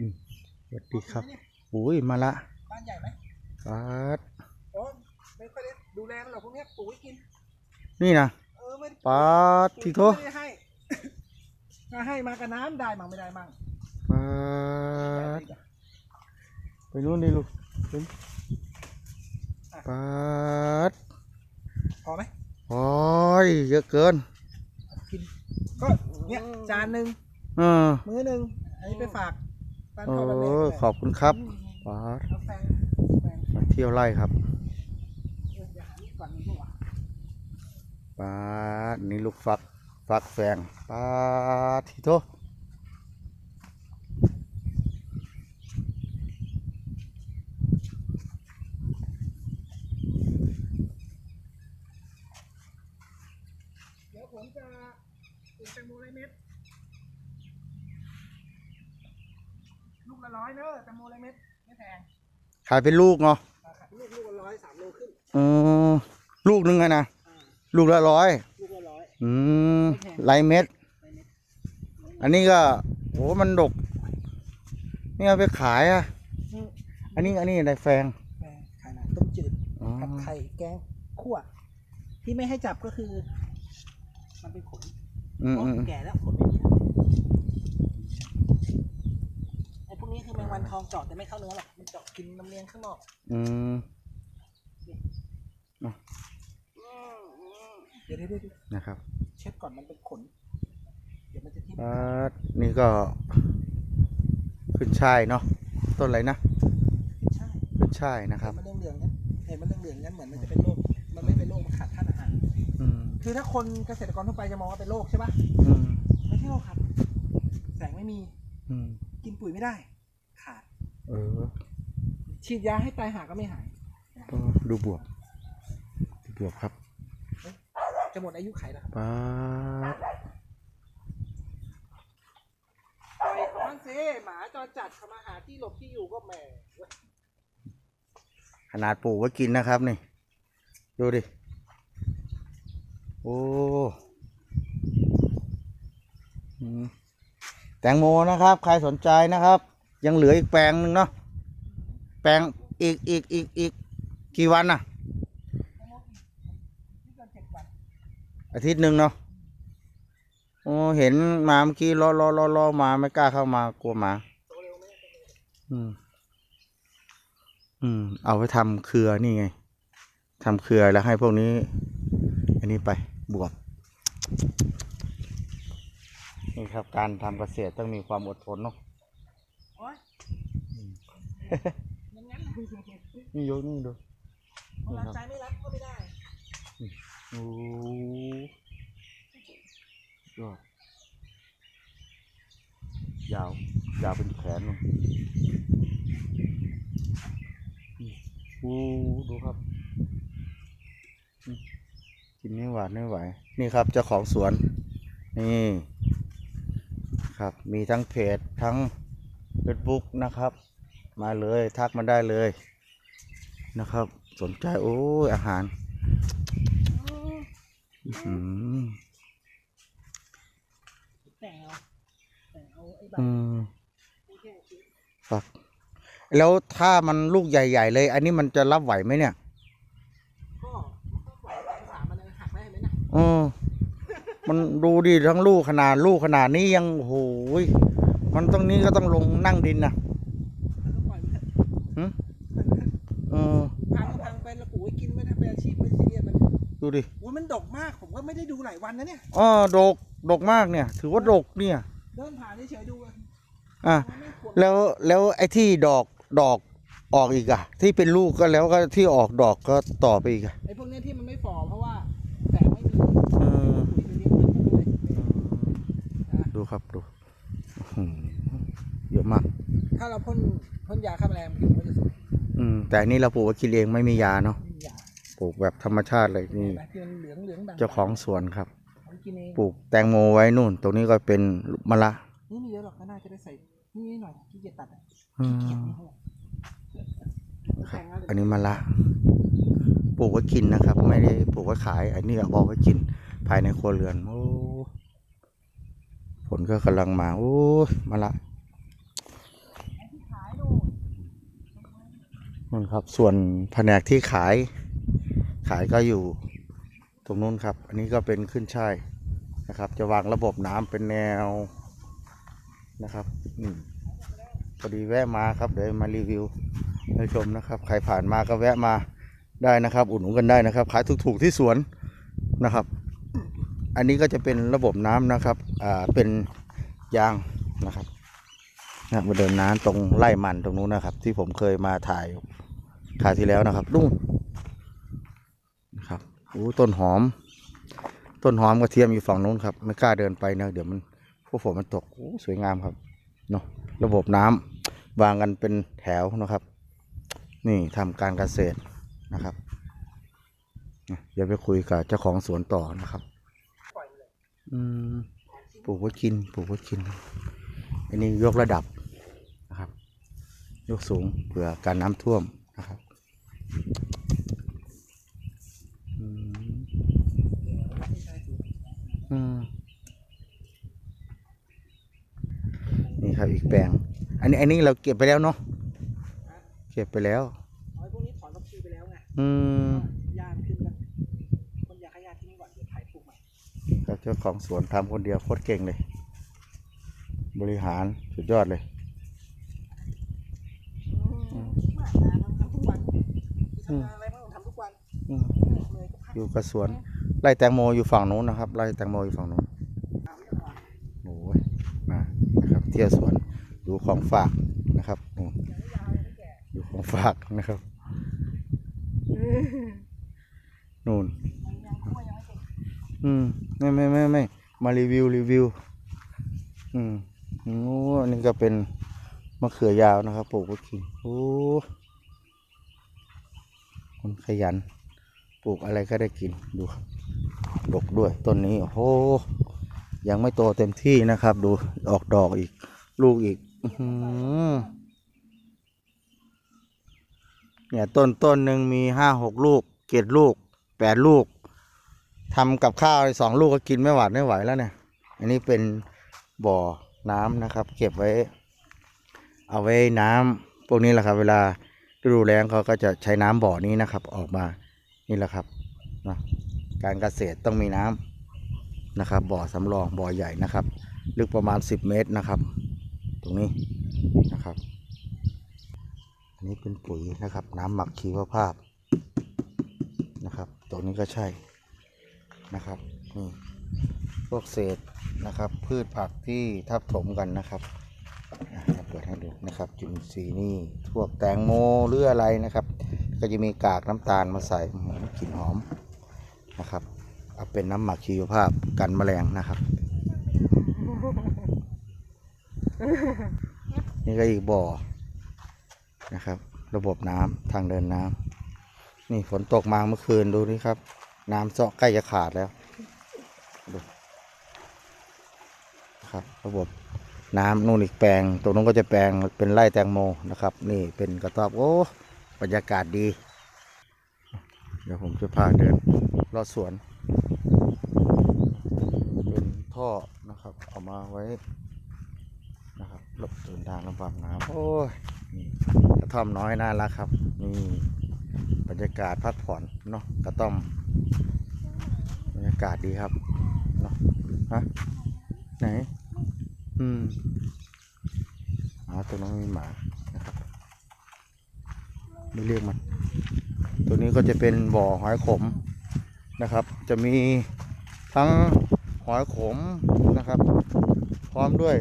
อืมสวัสดีครับอุ้ยมาละบ้านใหญ่ไหมปัดโอ้ไม่ค่อยได้ดูแลมันหรอกพวกเนี้ยปลูกไว้กิน นี่นะเออไม่ได้ปัดทีโทไม่ได้ให้ถ้าให้มากับน้ำได้มั่งไม่ได้มั่งปัดไปนู่นดิลูกไปปัดพอไหมโอ้ยเยอะเกิน กิน ก็เนี่ยจานหนึ่งเออมื้อหนึ่งอันนี้ไปฝากบ้าน โอ้ขอบคุณครับป๋าเที่ยวไร่ครับป๋านี่ลูกฟัก ฟักแฟงป๋าทีโต เดี๋ยวผมจะปลูกแตงโมไรเม็ด ลูกละร้อยเนอะแตงโมไรเม็ดไม่แพงขายเป็นลูกเนาะราคาลูกลูกละร้อยสามโลขึ้นเออลูกหนึงไงนะอ่าลูกละร้อยลูกละร้อยอืมไม่แพงไรเม็ดไรเม็ด อันนี้ก็โหมันดก นี่เอาไปขายอะอืมอันนี้อันนี้อะไรแฟงแม่ขายหนาต้มจืดอ๋อผัดไข่แกงคั่วที่ไม่ให้จับก็คือ มันเป็นขนอืมเพราะอืมแก่แล้วขนไม่มีแล้วไอ้พ วกนี้คือแมงวันทองเจาะแต่ไม่เข้าเนื้อหรอกมันเจาะกินน้ำเลี้ยงข้างนอกอืมเดี๋ยวเดี๋ยวเดี๋ยวเดี๋ยวนะครับเช็ดก่อนมันเป็นขนเดี๋ยวมันจะทิ่มอ่านี่ก็ ขึ้นช่ายเนาะต้นอะไรนะใช่ขึ้นช่ายนะครับเห็นมันเหลืองๆนั้นเห็นมันเหลืองๆนั้นเหมือนมันจะเป็นโรคมันไม่เป็นโรคมันขาดธาตุอาหารอืมคือถ้าคนเกษตรกรทั่วไปจะมองว่าเป็นโรคใช่ปะอืมไม่ใช่โรคครับ แสงไม่มี อืมกินปุ๋ยไม่ได้ขาดเออ ฉีดยาให้ตายหาก็ไม่หาย ก็ดูบวบดูบวบครับจะหมดอายุไขแล้วครับป๊าดปล่อยเขาบ้างสิหมาจรจัดเขามาหาที่หลบที่อยู่ก็แหม่เว้ยขนาดปลูกไว้กินนะครับนี่ ดูดิ โอ้อืมแตงโมนะครับ ใครสนใจนะครับ ยังเหลืออีกแปลงหนึ่งเนาะ แปลงอีกอีกอีกอีกกี่วันน่ะนี่เกินเจ็ดวันอาทิตย์หนึ่งเนาะโอ้เห็นหมาเมื่อกี้ล้อล้อล้อล้อมาไม่กล้าเข้ามากลัวหมาโตเร็วไหมอืมอืม เอาไว้ทำเครือนี่ไงทำเครือแล้วให้พวกนี้ อันนี้ไปบวบนี่ครับการทำเกษตรต้องมีความอดทนเนาะโอ้ยงั้นงั้น นี่ยกนี่ดูกำลังใจไม่รักก็ไม่ได้โอ้ยอดยาวยาวเป็นแขนเลยโอ้ดูครับอืมกินไม่หวานไม่ไหว นี่ครับเจ้าของสวน นี่ ครับมีทั้งเพจทั้งเฟซบุ๊กนะครับ มาเลยทักมาได้เลย นะครับ สนใจโอ้ยอาหารอื้อหือแต่งเอาแต่งเอาไอ้ใบอืมแค่ชิ้นครับแล้วถ้ามันลูกใหญ่ ๆ เลย อันนี้มันจะรับไหวไหมเนี่ยก็มันก็ปล่อยแรงสามมันเลยหักได้ไหมนะเออมันดูดิทั้งลูกขนาดลูกขนาดนี้ยังโอ้โหยมันตรงนี้ก็ต้องลงนั่งดินนะแล้วก็ปล่อยมันเถอะหึเออ ชีพไม่ซีเรียสมันดูดิโอ้ยมันดกมากผมก็ไม่ได้ดูหลายวันนะเนี่ย อ๋อดกดกมากเนี่ย ถือว่าดกเนี่ย เดินผ่านเฉยๆดูอะอะมันไม่ขวดแล้วแล้วไอ้ที่ดอกดอกออกอีกอะที่เป็นลูกก็แล้วก็ที่ออกดอกก็ต่อไปอีกอะไอ้พวกเนี้ยที่มันไม่ฝ่อเพราะว่าแสงไม่มีเออปุ๋ยไปเลี้ยงมันก็เลยนะดูครับดูอื้อหือเยอะมาก ถ้าเราพ่นพ่นยาฆ่าแมลงผิวมันจะสวยอืมแต่อันนี่เราปลูกไว้กินเองไม่มียาเนาะไม่มียา ปลูกแบบธรรมชาติเลยนี่เห็นไหมที่มันเหลืองเหลืองด่างเจ้าของสวนครับผมกินเองปลูกแตงโมไว้นู่น ตรงนี้ก็เป็นมะละนี่มีเยอะหรอกก็น่าจะได้ใส่นี่หน่อยขี้เกียจตัดอะอืขี้เกียจมนี่เท่าไหร่ครับแต่งงานเลยอันนี้มะละ ปลูกไว้กินนะครับ ไม่ได้ปลูกไว้ขาย อันนี้เอาไว้กิน ภายในครัวเรือนโอ้ผลก็กำลังมาโอ้ยมะละนู่นครับ ส่วนแผนกที่ขาย ขายก็อยู่ตรงนู้นครับ อันนี้ก็เป็นขึ้นช่ายนะครับ จะวางระบบน้ำเป็นแนวนะครับอืพอดีแวะมาครับเดี๋ยวมารีวิวให้ชมนะครับ ใครผ่านมาก็แวะมาได้นะครับ อุดหนุนกันได้นะครับ ขายถูกๆที่สวนนะครับ อันนี้ก็จะเป็นระบบน้ำนะครับ อ่า เป็นยางนะครับนะมาเดินน้ำตรงไร่มันตรงนู้นนะครับ ที่ผมเคยมาถ่ายคราวที่แล้วนะครับนู่น โอ้ต้นหอม ต้นหอมกระเทียมอยู่ฝั่งนู้นครับ ไม่กล้าเดินไปนะเดี๋ยวมันพวกฝนมันตกโอ้สวยงามครับเนาะระบบน้ำวางกันเป็นแถวนะครับ นี่ทำการเกษตรนะครับเดี๋ยวไปคุยกับเจ้าของสวนต่อนะครับอืมปลูกไว้กินปลูกไว้กิน อันนี้ยกระดับนะครับ ยกสูงเผื่อการน้ำท่วมนะครับอืมอืม นี่ครับอีกแปลง อันนี้อันนี้เราเก็บไปแล้วเนาะเก็บไปแล้วเอาไอ้พวกนี้ถอนบัญชีไปแล้วไงอืมยางขึ้นแล้วคนอยากให้ยาที่นี่ก่อนเดี๋ยวถ่ายปลูกใหม่ครับเจ้าของสวนทำคนเดียวโคตรเก่งเลย บริหารสุดยอดเลยมาทำทุกวันทำงานอะไรบ้างทำทุกวันอืมเหนื่อยก็พักอยู่กับสวน ไร่แตงโมอยู่ฝั่งนู้นนะครับไร่แตงโมอยู่ฝั่งนู้นโอ้ยมานะครับเที่ยวสวนดูของฝากนะครับอย่าให้ยาวอย่าให้แก่ดูของฝากนะครับนู่นอืมไม่ไม่ไม่ไม่มารีวิวรีวิว อืมโอ้อันนี้ก็เป็นมะเขือยาวนะครับปลูกไว้กินโอ้คนขยัน ปลูกอะไรก็ได้กินดูครับ ดกด้วยต้นนี้โอ้โหยังไม่โตเต็มที่นะครับ ดูออกดอกอีก ลูกอีกเนี่ยต้นต้นหนึ่งมีห้าหกลูกเจ็ดลูกแปดลูกทำกับข้าวสองลูกก็กินไม่หวาดไม่ไหวแล้วเนี่ย อันนี้เป็นบ่อน้ำนะครับ เก็บไว้ เอาไว้น้ำพวกนี้แหละครับ เวลาฤดูแล้งเขาก็จะใช้น้ำบ่อนี้นะครับ ออกมานี่แหละครับนะ การเกษตรต้องมีน้ำนะครับ บ่อสำรองบ่อใหญ่นะครับ ลึกประมาณ 10 เมตรนะครับ ตรงนี้นะครับ อันนี้เป็นปุ๋ยนะครับ น้ำหมักชีวภาพนะครับ ตรงนี้ก็ใช่นะครับนี่พวกเศษนะครับ พืชผักที่ทับถมกันนะครับอะเปิดให้ดูนะครับ จุลินทรีย์นี่พวกแตงโมหรืออะไรนะครับ ก็จะมีกากน้ำตาลมาใส่อื้อหือกลิ่นหอม นะครับเอาเป็นน้ำหมักชีวภาพกันแมลงนะครับ นี่ก็อีกบ่อนะครับ ระบบน้ำทางเดินน้ำนี่ฝนตกมาเมื่อคืนดูนี่ครับ น้ำเซาะใกล้จะขาดแล้วดูครับ ระบบน้ำนู่นอีกแปลง ตรงนู้นก็จะแปลงเป็นไร่แตงโมนะครับ นี่เป็นกระต๊อบโอ้บรรยากาศดี เดี๋ยวผมจะพาเดินรอบสวน เป็นท่อนะครับ เอามาไว้นะครับหลบเดินทางลำบากน้ำโอ้ยนี่กระท่อมน้อยน่ารักครับ นี่บรรยากาศพักผ่อนเนาะกระต้อมบรรยากาศดีครับเนาะฮะไหน อืมอ๋อตัวน้องมีหมานะครับไม่เรียกมัน ตัวนี้ก็จะเป็นบ่อหอยขมนะครับ จะมีทั้งหอยขมนะครับ พร้อมด้วย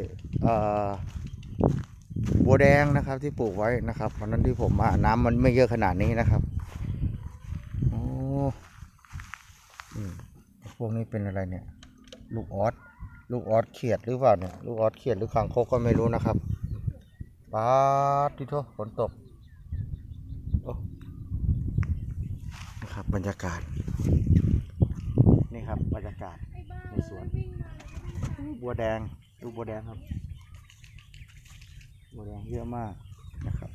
บัวแดงนะครับที่ปลูกไว้นะครับวันนั้นที่ผมมาน้ำมันไม่เยอะขนาดนี้นะครับโอ้อืมพวกนี้เป็นอะไรเนี่ย ลูกออสลูกออสเขียดหรือเปล่าเนี่ยลูกออสเขียดหรือคางคกก็ไม่รู้นะครับป๊าดที่โทษฝนตกโอ้นะ ครับบรรยากาศ นี่ครับบรรยากาศในสวนบัวแดงลูบัวแดงครับ บัวแดงเยอะมากนะครับ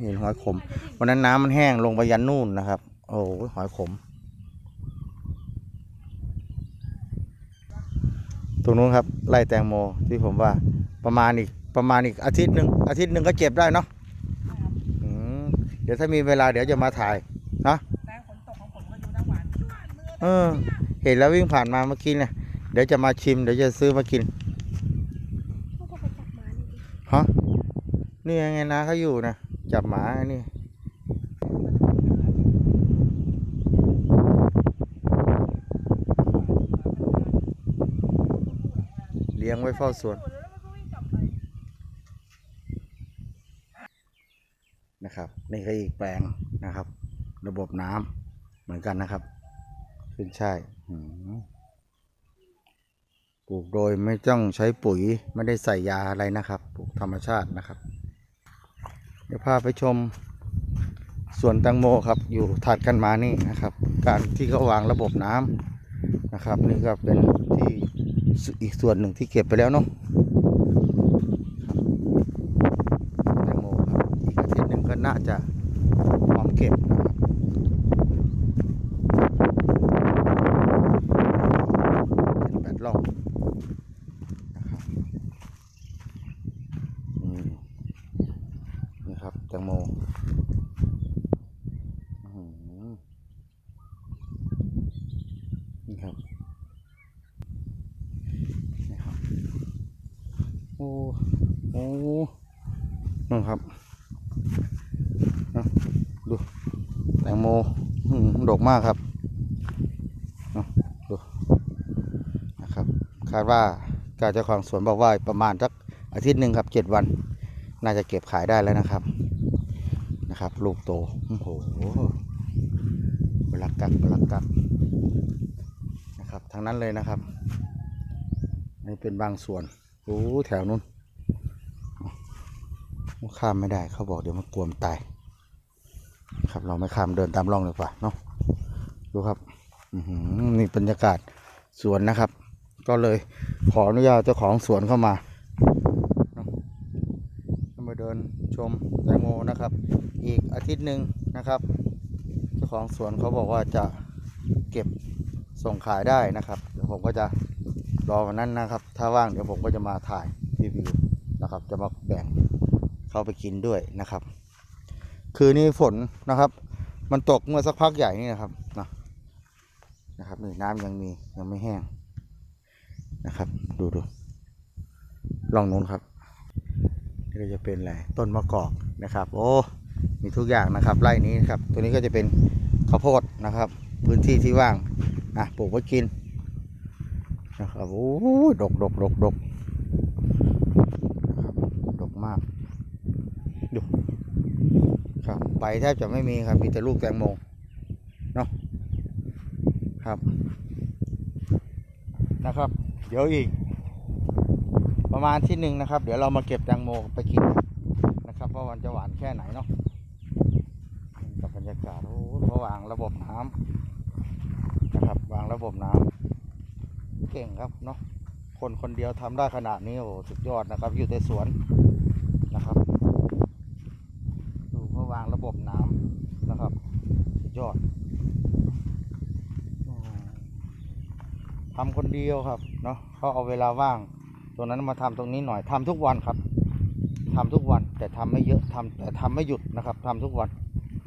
เห็นหอยขม วันนั้นน้ำมันแห้งลงไปยันนู่นนะครับ โอ้หอยขม ตรงนู้นครับไล่แตงโมที่ผมว่าประมาณอีกประมาณอีกอาทิตย์หนึ่งอาทิตย์หนึ่งก็เก็บได้เนาะเดี๋ยวถ้ามีเวลาเดี๋ยวจะมาถ่ายนะ เออ เห็นแล้ววิ่งผ่านมาเมื่อกี้เนี่ยเดี๋ยวจะมาชิม เดี๋ยวจะซื้อมากินพ่อก็ไปจับหมานี่ดิฮะนี่ยังไงนะเขาอยู่นะจับหมาอันนี่เลี้ยงไว้เฝ้าสวนนะครับ นี่ก็อีกแปลงนะครับ ระบบน้ำเหมือนกันนะครับ ขึ้นช่ายปลูกโดยไม่ต้องใช้ปุ๋ยไม่ได้ใส่ยาอะไรนะครับ ปลูกธรรมชาตินะครับ เดี๋ยวพาไปชมสวนแตงโมครับ อยู่ถัดกันมานี่นะครับ การที่เขาวางระบบน้ำนะครับ นี่ก็เป็นที่อีกส่วนหนึ่งที่เก็บไปแล้วเนาะแตงโมครับอีกอาทิตย์หนึ่งก็น่าจะพร้อมเก็บนะครับเป็นแปดล่องนะครับนี่นี่ครับแตงโมอื้อหือนี่ครับนี่ครับโอ้โอ้ นั่นครับดูแตงโมดกมากครับดูนะครับคาดว่าการเจ้าของสวนบอกว่าประมาณสักอาทิตย์หนึ่งครับเจ็ดวัน น่าจะเก็บขายได้แล้วนะครับนะครับ ลูกโตโอ้โหบลักกักบลักกักนะครับทั้งนั้นเลยนะครับนี่เป็นบางส่วนโอ้แถวนู้น ข้ามไม่ได้เขาบอกเดี๋ยวมันกลัวมันตายครับเราไม่ข้ามเดินตามร่องเลยกว่าเนาะดูครับนี่บรรยากาศสวนนะครับ ก็เลยขออนุญาตเจ้าของสวนเข้ามาเนาะเข้ามาเดินชมแตงโมนะครับ อีกอาทิตย์หนึ่งนะครับ เจ้าของสวนเขาบอกว่าจะเก็บส่งขายได้นะครับเดี๋ยวผมก็จะรอวันนั้นนะครับ ถ้าว่างเดี๋ยวผมก็จะมาถ่ายรีวิวนะครับ จะมาแบ่ง เข้าไปกินด้วยนะครับ คือนี่ฝนนะครับ มันตกเมื่อสักพักใหญ่นี่นะครับนะนะครับนี่น้ำยังมียังไม่แห้งนะครับ ดูดูลองนู้นครับนี่ก็จะเป็นอะไรต้นมะกอกนะครับ โอ้มีทุกอย่างนะครับไร่นี้นะครับ ตัวนี้ก็จะเป็นข้าวโพดนะครับ พื้นที่ที่ว่างอะปลูกไว้กินนะครับโอ้ดกดกดกดกนะครับดกมาก ดูครับใบแทบจะไม่มีครับมีแต่ลูกแตงโมเนาะครับนะครับ เดี๋ยวอีก ประมาณที่หนึ่งนะครับ เดี๋ยวเรามาเก็บแตงโมไปกินนะครับว่ามันจะหวานแค่ไหนเนาะกับบรรยากาศโอ้โหเขาวางระบบน้ำนะครับวางระบบน้ำเก่งครับเนาะคนคนเดียวทำได้ขนาดนี้โอ้สุดยอดนะครับ อยู่ในสวนนะครับ ดูเขาวางระบบน้ำนะครับ สุด ยอดทำคนเดียวครับเนาะเขาเอาเวลาว่าง ตรงนั้นมาทำตรงนี้หน่อยทำทุกวันครับทำทุกวันแต่ทำไม่เยอะทำแต่ทำไม่หยุดนะครับทำทุกวัน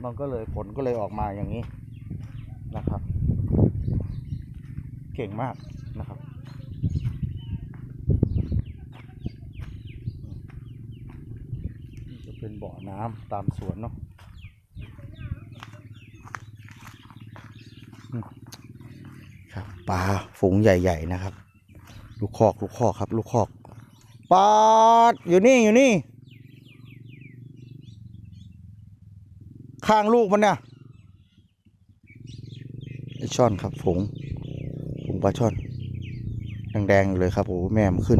มันก็เลยผลก็เลยออกมาอย่างนี้นะครับ เก่งมากนะครับจะเป็นบ่อน้ำตามสวนเนาะอืมครับ ปลาฝูงใหญ่ ๆ นะครับ ลูกคอกลูกคอกครับ ลูกคอกปลาดอยู่นี่อยู่นี่ ข้างลูกมันเนี่ยไอช่อนครับฝูงฝูงปลาช่อนแดงๆอยู่เลยครับโอ้แม่มันขึ้น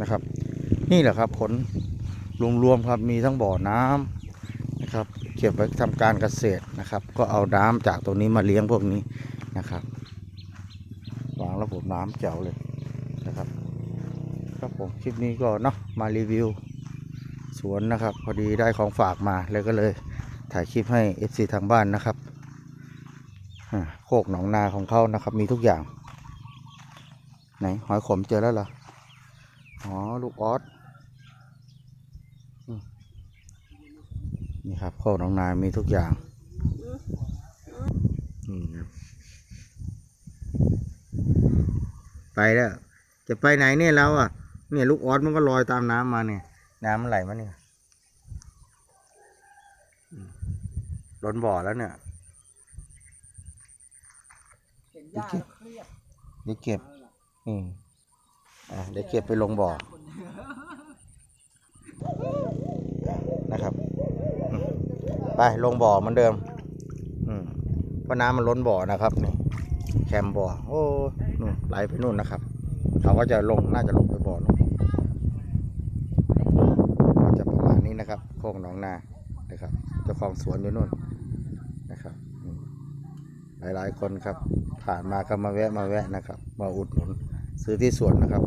นะครับ นี่แหละครับ ผลรวมๆครับมีทั้งบ่อน้ำนะครับ ก็บไว้ทำการเกษตรนะครับ ก็เอาน้ำจากตรงนี้มาเลี้ยงพวกนี้นะครับวางระบบน้ำแจ๋วเลยนะครับครับผมคลิปนี้ก็เนาะมารีวิวสวนนะครับ พอดีได้ของฝากมาเลยก็เลย ถ่ายคลิปให้ FC ทางบ้านนะครับโคกหนองนาของเขานะครับ มีทุกอย่าง ไหนหอยขมเจอแล้วเหรออ๋อลูกออสอ นี่ครับโคกหนองนามีทุกอย่างอืมไปแล้ว จะไปไหนเนี่ยเราอะ เนี่ยลูกออสมันก็ลอยตามน้ำมาเนี่ย น้ำมันไหลมาเนี่ยอืมล้นบ่อแล้วเนี่ยเห็นหญ้าแล้วเครียดเดี๋ยวเก็บอืมอะเดี๋ยวเก็บไปลงบ่อ นะครับอืม ไปลงบ่อเหมือนเดิม อืมเพราะน้ำมันล้นบ่อนะครับนี่แคมบ่อโอ้นู่นไหลไปนู่นนะครับ เขาก็จะลงน่าจะลงไปบ่อนู่นก็จะประมาณนี้นะครับโค้งหนองนานะครับเจ้าของสวนอยู่นู่นนะครับหลายๆคนครับ ผ่านมาก็มาแวะมาแวะนะครับ มาอุดหนุนซื้อที่สวนนะครับ